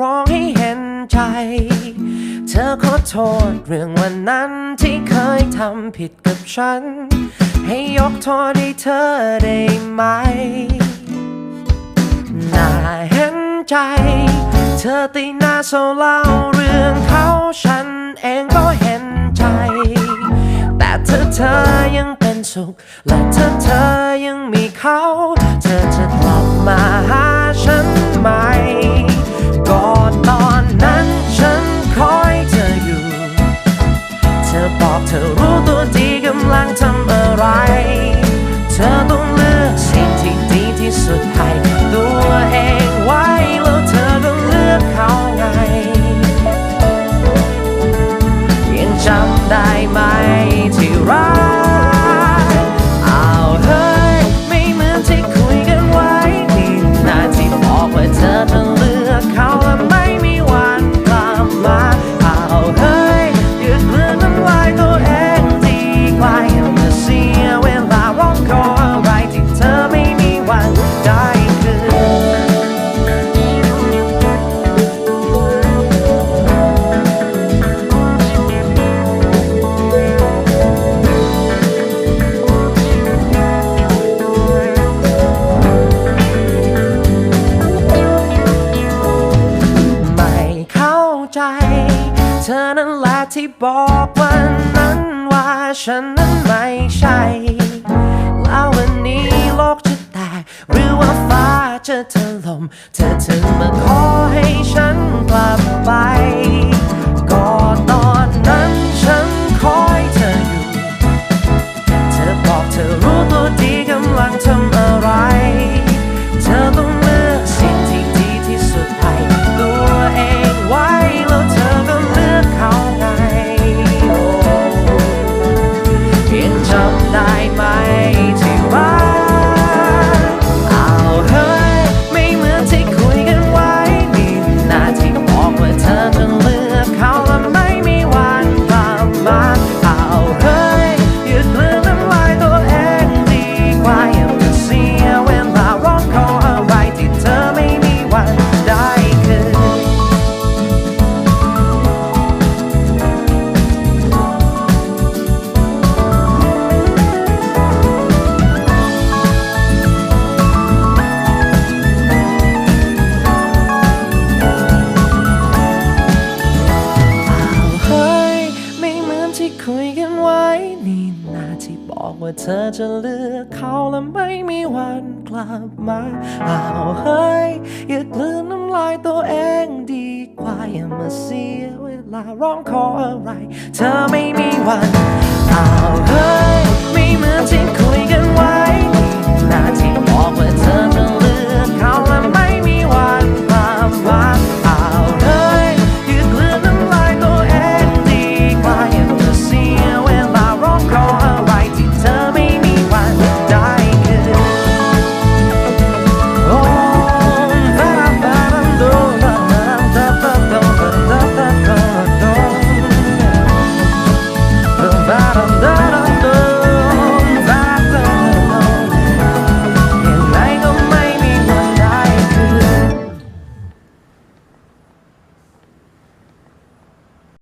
ร้องให้เห็นใจ เธอขอโทษเรื่องวันนั้นที่เคยทำผิดกับฉัน ให้ยกโทษให้เธอได้ไหม น่าเห็นใจ เธอตีหน้าโซเล่าเรื่องเขาฉันเองก็ เธอเธอยังเป็นสุข และเธอเธอยังมีเขา เธอจะกลับมาหาฉันไหมก่ และที่บอกวันนั้นว่าฉันนั้นไม่ใช่ แล้ววันนี้โลกจะแตกหรือว่าฟ้าจะถล่มเธอถึงมาขอให้ฉันกลับไป ว่าเธอจะเลือกเขาและไม่มีวันกลับมาเอ้าเฮ้ยอย่ากลืนน้ำลายตัวเองดีกว่าอย่ามาเสียเวลาร้องขออะไร เธอไม่มีวันเอ้าเฮ้ยไม่เหมือนที่คุย